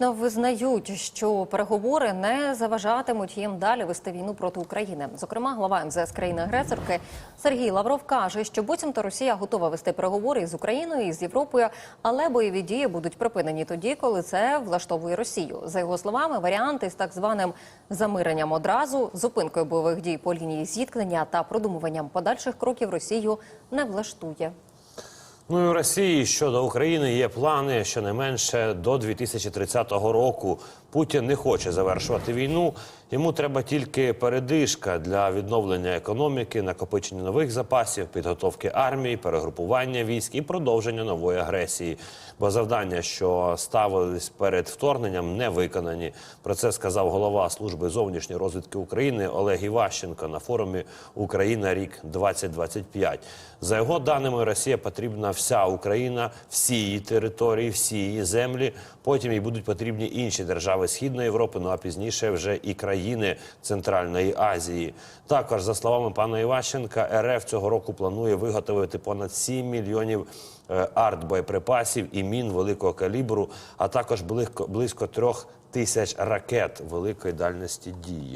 Визнають, що переговори не заважатимуть їм далі вести війну проти України. Зокрема, глава МЗС країни-агресорки Сергій Лавров каже, що буцімто Росія готова вести переговори із Україною і з Європою, але бойові дії будуть припинені тоді, коли це влаштовує Росію. За його словами, варіанти з так званим замиренням одразу, зупинкою бойових дій по лінії зіткнення та продумуванням подальших кроків Росію не влаштує. Ну і у Росії щодо України є плани щонайменше до 2030 року. Путін не хоче завершувати війну. Йому треба тільки передишка для відновлення економіки, накопичення нових запасів, підготовки армії, перегрупування військ і продовження нової агресії. Бо завдання, що ставились перед вторгненням, не виконані. Про це сказав голова служби зовнішньої розвідки України Олег Іващенко на форумі Україна рік 2025 За його даними, Росія потрібна вся Україна, всі її території, всі її землі. Потім їй будуть потрібні інші держави Східної Європи, ну а пізніше вже і країни Центральної Азії. Також, за словами пана Іващенка, РФ цього року планує виготовити понад 7 мільйонів е, артбоєприпасів і мін великого калібру, а також близько, трьох тисяч ракет великої дальності дії.